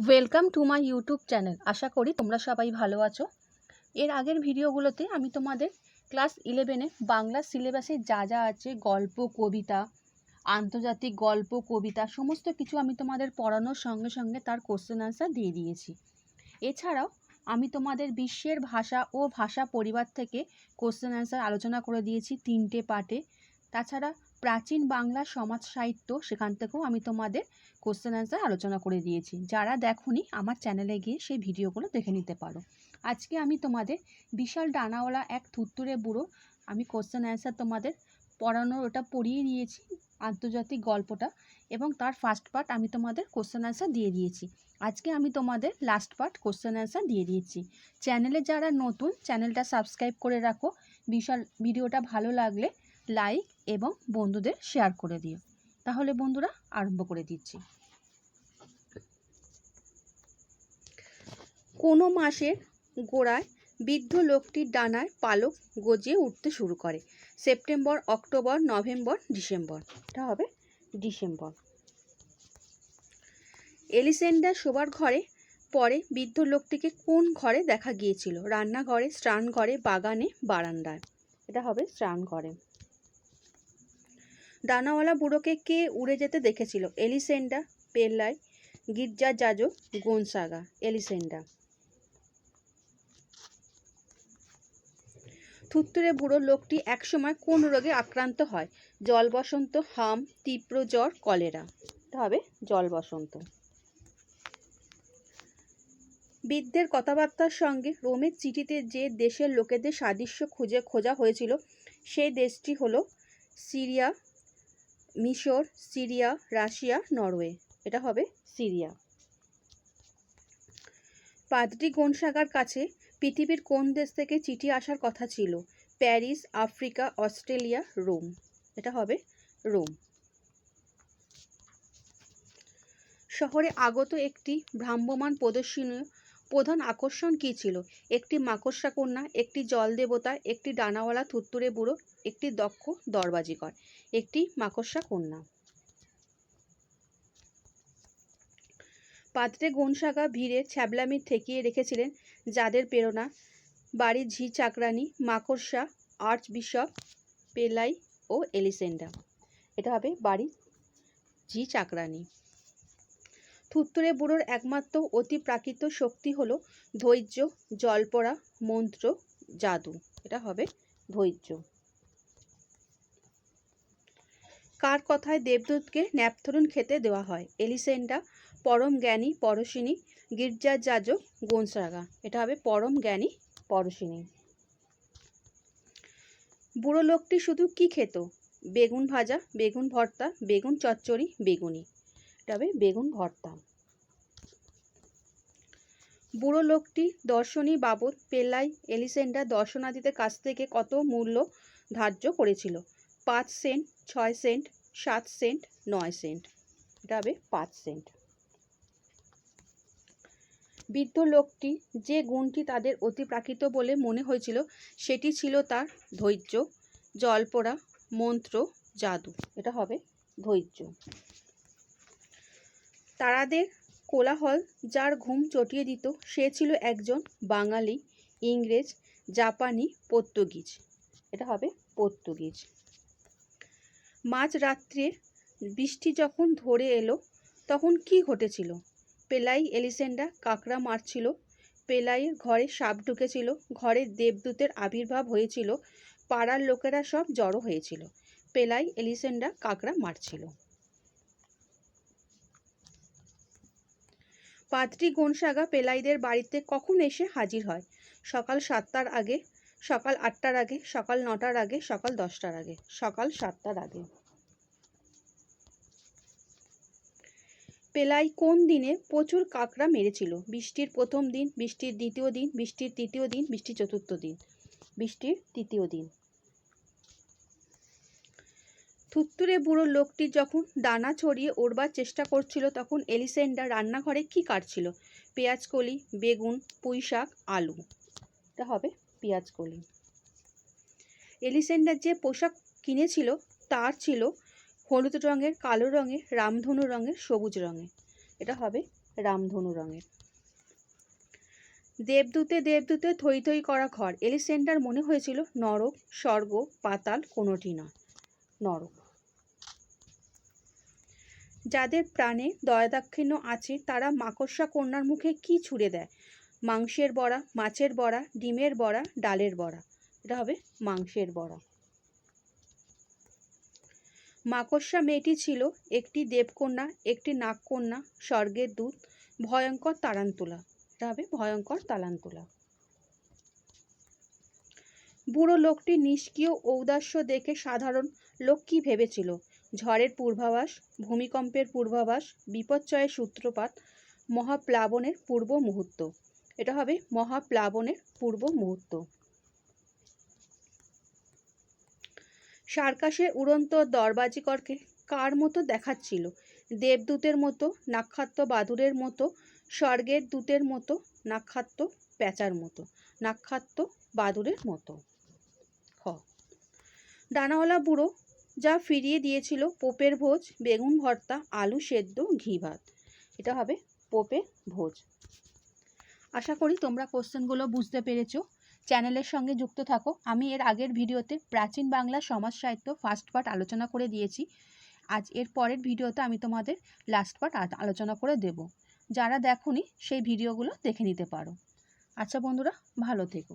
Welcome to my YouTube channel আশা করি তোমরা সবাই ভালো আছো। এর আগের ভিডিওগুলোতে আমি তোমাদের ক্লাস ইলেভেনে বাংলা সিলেবাসে যা যা আছে, গল্প, কবিতা, আন্তর্জাতিক গল্প, কবিতা, সমস্ত কিছু আমি তোমাদের পড়ানোর সঙ্গে সঙ্গে তার কোশ্চেন আনসার দিয়ে দিয়েছি। এছাড়াও আমি তোমাদের বিশ্বের ভাষা ও ভাষা পরিবার থেকে কোশ্চেন অ্যান্সার আলোচনা করে দিয়েছি তিনটে পার্টে তাছাড়া প্রাচীন বাংলা সমাজ সাহিত্য সেখান থেকেও আমি তোমাদের কোশ্চেন অ্যান্সার আলোচনা করে দিয়েছি। যারা দেখোনি, আমার চ্যানেলে গিয়ে সেই ভিডিওগুলো দেখে নিতে পারো। আজকে আমি তোমাদের বিশাল ডানাওয়ালা এক থুত্তুরে বুড়ো, আমি কোশ্চেন অ্যান্সার তোমাদের পড়ানোর ওটা পড়িয়ে দিয়েছি আন্তর্জাতিক গল্পটা, এবং তার ফার্স্ট পার্ট আমি তোমাদের কোশ্চেন অ্যান্সার দিয়ে দিয়েছি। আজকে আমি তোমাদের লাস্ট পার্ট কোশ্চেন অ্যান্সার দিয়ে দিয়েছি। চ্যানেলে যারা নতুন চ্যানেলটা সাবস্ক্রাইব করে রাখো। বিশাল ভিডিওটা ভালো লাগলে লাইক এবং বন্ধুদের শেয়ার করে দিও। তাহলে বন্ধুরা আরম্ভ করে দিচ্ছি। কোনো মাসের গোড়ায় বৃদ্ধ লোকটির ডানায় পালক গজিয়ে উঠতে শুরু করে। September, October, November, December. এটা হবে ডিসেম্বর। এলিসেন্ডার শোবার ঘরে পরে বৃদ্ধ লোকটিকে কোন ঘরে দেখা গিয়েছিল? রান্নাঘরে স্নান ঘরে বাগানে, বারান্দায়। এটা হবে স্নান ঘরে ডানাওয়ালা বুড়োকে কে উড়ে যেতে দেখেছিল? এলিসেন্ডা পেল্লাই গির্জা যাজক গোনসাগা, এলিসেন্ডা। থুত্তুরে বুড়ো লোকটি একসময় কোন রোগে আক্রান্ত হয়? জল বসন্ত হাম, তীব্র জ্বর, কলেরা। হবে জল বসন্ত বৃদ্ধের কথাবার্তার সঙ্গে রোমের চিঠিতে যে দেশের লোকেদের সাদৃশ্য খুঁজে খোঁজা হয়েছিল, সেই দেশটি হলো সিরিয়া মিশর, সিরিয়া, রাশিয়া, নরওয়ে। এটা হবে সিরিয়া। পাদ্রি গনসাগার কাছে পৃথিবীর কোন দেশ থেকে চিঠি আসার কথা ছিল? Paris, Africa, Australia, Rome. এটা হবে রোম। শহরে আগত একটি ভ্রাম্যমান প্রদর্শনীয় প্রধান আকর্ষণ কী ছিল? একটি মাকড়সা কন্যা, একটি জল দেবতা, একটি ডানাওয়ালা থুত্তুরে বুড়ো, একটি দক্ষ দরবাজিকর, একটি মাকড়সা কন্যা। পাত্রে গনসাগা ভিড়ে ছ্যাবলামি ঠেকিয়ে রেখেছিলেন যাদের প্রেরণা। বাড়ির ঝি চাকরানি, মাকড়সা, আর্চ বিশপ, পেলাই ও এলিসেন্ডা। এটা হবে বাড়ির ঝি চাকরানি। থুত্তুরে বুড়োর একমাত্র অতি প্রাকৃত শক্তি হলো ধৈর্য জলপড়া মন্ত্র, জাদু। এটা হবে ধৈর্য। কার কথায় দেবদূতকে ন্যাপথরুন খেতে দেওয়া হয়? এলিসেন্ডা, পরম জ্ঞানী, পরশিনী গির্জার যাজক গোনসাগা। এটা হবে পরম জ্ঞানী, পরশিনী। বুড়ো লোকটি শুধু কি খেত? বেগুন ভাজা, বেগুন ভর্তা, বেগুন চচ্চড়ি, বেগুনি। হবে বেগুন ভর্তা। বুড়ো লোকটি দর্শনী বাবদ পেল্লাই এলিসেন্ডা দর্শনার্থীদের কাছ থেকে কত মূল্য ধার্য করেছিল? পাঁচ সেন্ট, ছয় সেন্ট, সাত সেন্ট, নয় সেন্ট। এটা হবে পাঁচ সেন্ট। বৃদ্ধ লোকটি যে গুণটি তাদের অতিপ্রাকৃত বলে মনে হয়েছিল, সেটি ছিল তার ধৈর্য, জলপোড়া, মন্ত্র, জাদু। এটা হবে ধৈর্য। তারাদের কোলাহল যার ঘুম চটিয়ে দিত, সে ছিল একজন বাঙালি, ইংরেজ, জাপানি পর্তুগিজ। এটা হবে পর্তুগিজ। মাঝরাত্রে বৃষ্টি যখন ধরে এলো, তখন কি ঘটেছিল? পেলাই এলিসেন্ডা কাকড়া মারছিল পেলাইয়ের ঘরে সাপ ঢুকেছিল, ঘরে দেবদূতের আবির্ভাব হয়েছিল, পাড়ার লোকেরা সব জড়ো হয়েছিল, পেলাই এলিসেন্ডা কাকড়া মারছিল। পাত্রী গোনসাগা পেলাইদের বাড়িতে কখন এসে হাজির হয়? সকাল সাতটার আগে, সকাল আটটার আগে, সকাল নটার আগে, সকাল দশটার আগে, সকাল সাতটার আগে। পেলাই কোন দিনে প্রচুর কাঁকড়া মেরেছিল? বৃষ্টির প্রথম দিন, বৃষ্টির দ্বিতীয় দিন, বৃষ্টির তৃতীয় দিন, বৃষ্টির চতুর্থ দিন, বৃষ্টির তৃতীয় দিন। থুত্তুরে বুড়ো লোকটি যখন দানা ছড়িয়ে ওড়বার চেষ্টা করছিল, তখন এলিসেন্ডা রান্নাঘরে কি কাটছিল? পেঁয়াজ কলি, বেগুন, পুঁই শাক, আলু। এটা হবে পেঁয়াজ কলি। এলিসেন্ডার যে পোশাক কিনেছিল, তার ছিল হলুদ রঙের, কালো রঙের, রামধনু রঙের, সবুজ রঙের। এটা হবে রামধনু রঙের। দেবদূতে দেবদূতে থই থই করা ঘর। এলিসেন্ডার মনে হয়েছিল, নরক, স্বর্গ, পাতাল কোনোটি নয়। নরক। যাদের প্রাণে দয়াদাক্ষিণ্য আছে, তারা মাকড়সা কন্যার মুখে কি ছুঁড়ে দেয়? মাংসের বড়া, মাছের বড়া, ডিমের বড়া, ডালের বড়া। এটা হবে মাংসের বড়া। মাকড়সা মেয়েটি ছিল একটি দেবকন্যা, একটি নাগকন্যা, স্বর্গের দূত, ভয়ঙ্কর তারান্তুলা। এটা হবে ভয়ঙ্কর তালান্তুলা বুড়ো লোকটি নিষ্ক্রিয় ঔদাস্য দেখে সাধারণ লোক কি ভেবেছিল? ঝড়ের পূর্বাভাস, ভূমিকম্পের পূর্বাভাস বিপর্যয়ের সূত্রপাত, মহাপ্লাবনের পূর্ব মুহূর্ত এটা হবে মহাপ্লাবনের পূর্ব মুহূর্ত সার্কাসের উড়ন্ত দরবাজিকরকে কার মতো দেখাচ্ছিল? দেবদূতের মতো নাক্ষাত্য বাদুরের মতো, স্বর্গের দূতের মতো নাক্ষাত্য প্যাঁচার মতো নাক্ষাত্য বাদুরের মতো। ডানাওয়ালা বুড়ো যা ফিরিয়ে দিয়েছিল পোপের ভোজ, বেগুন ভর্তা, আলু সেদ্ধ, ঘি ভাত। এটা হবে পোপের ভোজ। আশা করি তোমরা কোশ্চেনগুলো বুঝতে পেরেছ। চ্যানেলের সঙ্গে যুক্ত থাকো। আমি এর আগের ভিডিওতে প্রাচীন বাংলা সমাজ সাহিত্য ফার্স্ট পার্ট আলোচনা করে দিয়েছি। আজ এর পরের ভিডিওতে আমি তোমাদের লাস্ট পার্ট আলোচনা করে দেব। যারা দেখোনি, সেই ভিডিওগুলো দেখে নিতে পারো। আচ্ছা বন্ধুরা, ভালো থেকো।